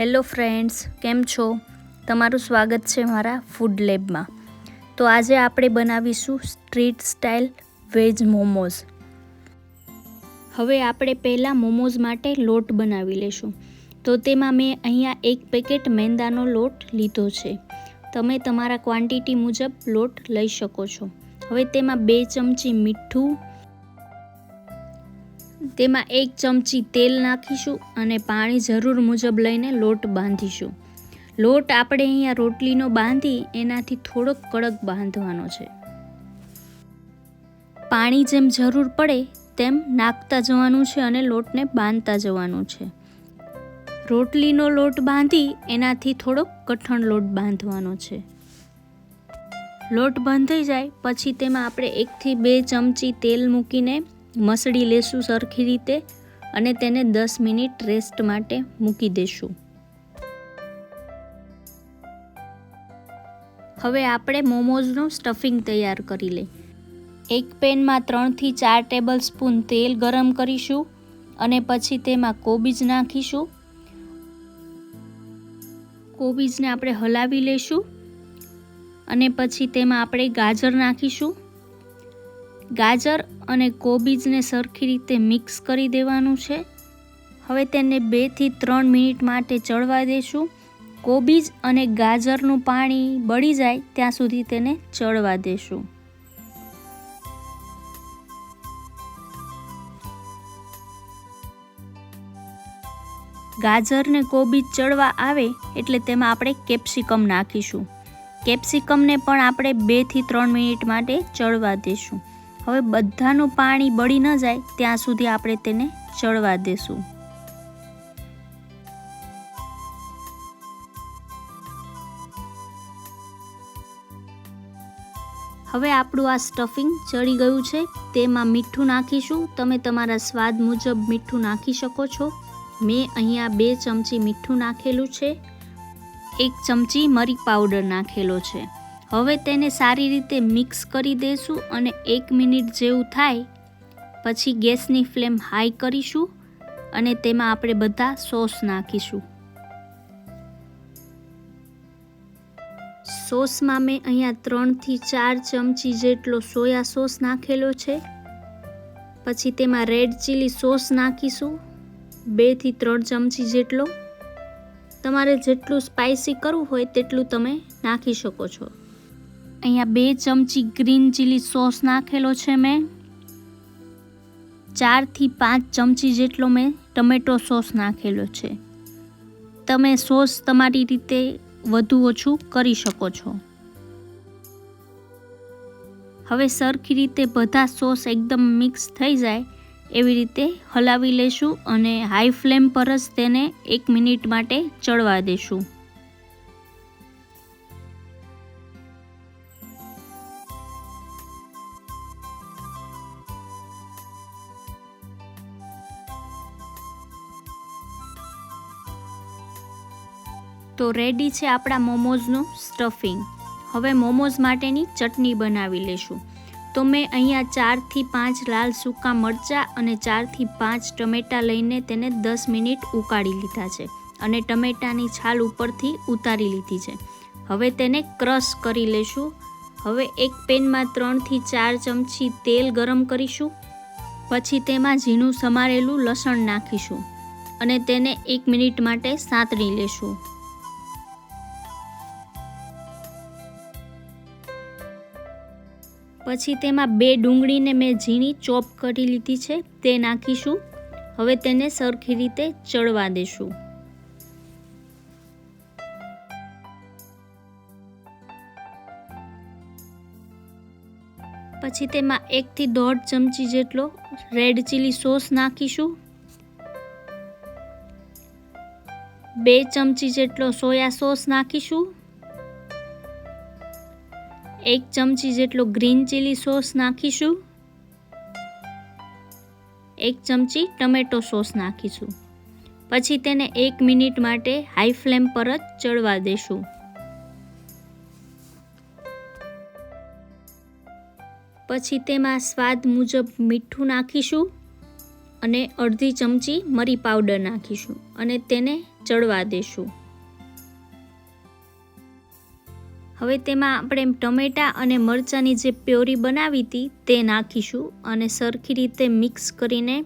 Hello friends, કેમ છો? તમારું સ્વાગત છે મારા ફૂડ લેબમાં. તો આજે આપણે બનાવીશું સ્ટ્રીટ સ્ટાઇલ વેજ મોમોઝ. હવે આપણે પહેલાં મોમોઝ માટે લોટ બનાવી લેશું. તો તેમાં મેં અહીંયા એક પેકેટ મેંદાનો લોટ લીધો છે. તમે તમારા ક્વોન્ટિટી મુજબ લોટ લઈ શકો છો. હવે તેમાં બે ચમચી મીઠું તેમાં એક ચમચી તેલ નાખીશું અને પાણી જરૂર મુજબ લઈને લોટ બાંધીશું. લોટ આપણે અહીંયા રોટલીનો બાંધી એનાથી થોડોક કડક બાંધવાનો છે. પાણી જેમ જરૂર પડે તેમ નાખતા જવાનું છે અને લોટને બાંધતા જવાનું છે. રોટલીનો લોટ બાંધી એનાથી થોડોક કઠણ લોટ બાંધવાનો છે. લોટ બંધાઈ જાય, પછી તેમાં આપણે એકથી બે ચમચી તેલ મૂકીને મસળી લેશું સરખી રીતે અને તેને દસ મિનિટ રેસ્ટ માટે મૂકી દેશું. હવે આપણે મોમોઝનું સ્ટફિંગ તૈયાર કરી લઈ એક પેનમાં ત્રણથી ચાર ટેબલ સ્પૂન તેલ ગરમ કરીશું અને પછી તેમાં કોબીજ નાખીશું. કોબીજને આપણે હલાવી લેશું અને પછી તેમાં આપણે ગાજર નાખીશું. ગાજર અને કોબીજને સરખી રીતે મિક્સ કરી દેવાનું છે. હવે તેને બેથી ત્રણ મિનિટ માટે ચડવા દેશું. કોબીજ અને ગાજરનું પાણી બળી જાય ત્યાં સુધી તેને ચડવા દેશું. ગાજરને કોબીજ ચડવા આવે એટલે તેમાં આપણે કેપ્સિકમ નાખીશું. કેપ્સિકમને પણ આપણે બેથી ત્રણ મિનિટ માટે ચડવા દઈશું હવે બધાનું પાણી બળી ન જાય ત્યાં સુધી આપણે તેને ચડવા દેશું. હવે આપણું આ સ્ટફિંગ ચડી ગયું છે, તેમાં મીઠું નાખીશું. તમે તમારા સ્વાદ મુજબ મીઠું નાખી શકો છો. મેં અહીંયા બે ચમચી મીઠું નાખેલું છે. એક ચમચી મરી પાવડર નાખેલો છે. હવે તેને સારી રીતે મિક્સ કરી દઈશું અને એક મિનિટ જેવું થાય, પછી ગેસની ફ્લેમ હાઈ કરીશું અને તેમાં આપણે બધા સોસ નાખીશું. સોસમાં મેં અહીંયા ત્રણથી ચાર ચમચી જેટલો સોયા સોસ નાખેલો છે. પછી તેમાં રેડ ચીલી સોસ નાખીશું, બેથી ત્રણ ચમચી જેટલો. તમારે જેટલું સ્પાઇસી કરવું હોય તેટલું તમે નાખી શકો છો. અહીંયા બે ચમચી ગ્રીન ચીલી સોસ નાખેલો છે મેં. ચારથી પાંચ ચમચી જેટલો મેં ટમેટો સોસ નાખેલો છે. તમે સોસ તમારી રીતે વધુ ઓછું કરી શકો છો. હવે સરખી રીતે બધા સોસ એકદમ મિક્સ થઈ જાય એવી રીતે હલાવી લેશું અને હાઈ ફ્લેમ પર જ તેને એક મિનિટ માટે ચડવા દેશું. તો રેડી છે આપણા મોમોઝનું સ્ટફિંગ હવે મોમોઝ માટેની ચટણી બનાવી લેશું. તો મેં અહીંયા ચારથી પાંચ લાલ સૂકા મરચાં અને ચારથી પાંચ ટમેટાં લઈને તેને દસ મિનિટ ઉકાળી લીધા છે અને ટમેટાની છાલ ઉપરથી ઉતારી લીધી છે. હવે તેને ક્રશ કરી લેશું. હવે એક પેનમાં ત્રણથી ચાર ચમચી તેલ ગરમ કરીશું. પછી તેમાં ઝીણું સમારેલું લસણ નાખીશું અને તેને એક મિનિટ માટે સાંતળી લેશું. પછી તેમાં બે ડુંગળીને મેં ઝીણી ચોપ કરી લીધી છે, તે નાખીશું. હવે તેને સરખી રીતે ચડવા દેશું. પછી તેમાં એકથી દોઢ ચમચી જેટલો રેડ ચીલી સોસ નાખીશું. બે ચમચી જેટલો સોયા સોસ નાખીશું. એક ચમચી જેટલો ગ્રીન ચીલી સોસ નાખીશું. એક ચમચી ટમેટો સોસ નાખીશું. પછી તેને એક મિનિટ માટે હાઈ ફ્લેમ પર જ ચડવા દેશું. પછી તેમાં સ્વાદ મુજબ મીઠું નાખીશું અને અડધી ચમચી મરી પાવડર નાખીશું અને તેને ચડવા દેશું. હવે તેમાં આપણે ટમેટાં અને મરચાંની જે પ્યોરી બનાવી હતી તે નાખીશું અને સરખી રીતે મિક્સ કરીને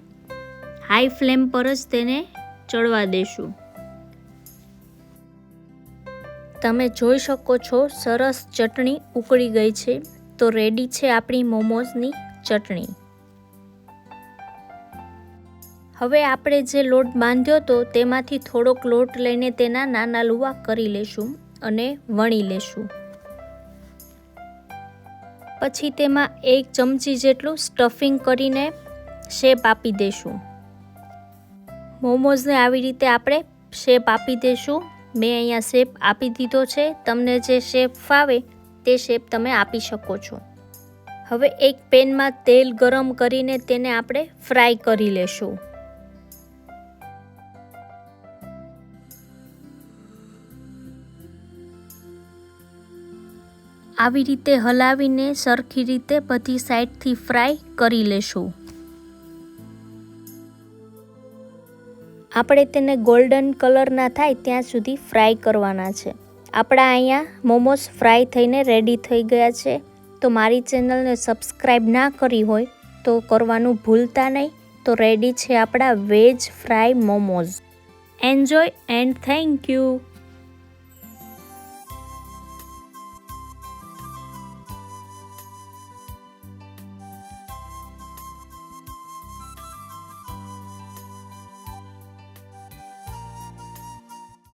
હાઈ ફ્લેમ પર જ તેને ચડવા દેશું. તમે જોઈ શકો છો, સરસ ચટણી ઉકળી ગઈ છે. તો રેડી છે આપણી મોમોઝની ચટણી. હવે આપણે જે લોટ બાંધ્યો હતો તેમાંથી થોડોક લોટ લઈને તેના નાના લુવા કરી લેશું અને વણી લેશું. પછી તેમાં એક ચમચી જેટલું સ્ટફિંગ કરીને શેપ આપી દેશું. મોમોઝને આવી રીતે આપણે શેપ આપી દેશું. મેં અહીંયા શેપ આપી દીધો છે. તમને જે શેપ ફાવે તે શેપ તમે આપી શકો છો. હવે એક પેનમાં તેલ ગરમ કરીને તેને આપણે ફ્રાય કરી લેશું. આવી રીતે હલાવીને સરખી રીતે બધી સાઈડથી ફ્રાય કરી લેશું. આપણે તેને ગોલ્ડન કલરના થાય ત્યાં સુધી ફ્રાય કરવાના છે. આપણા અહીંયા મોમોસ ફ્રાય થઈને રેડી થઈ ગયા છે. તો મારી ચેનલને સબસ્ક્રાઈબ ના કરી હોય તો કરવાનું ભૂલતા નહીં. તો રેડી છે આપણા veg fry momos. Enjoy and thank you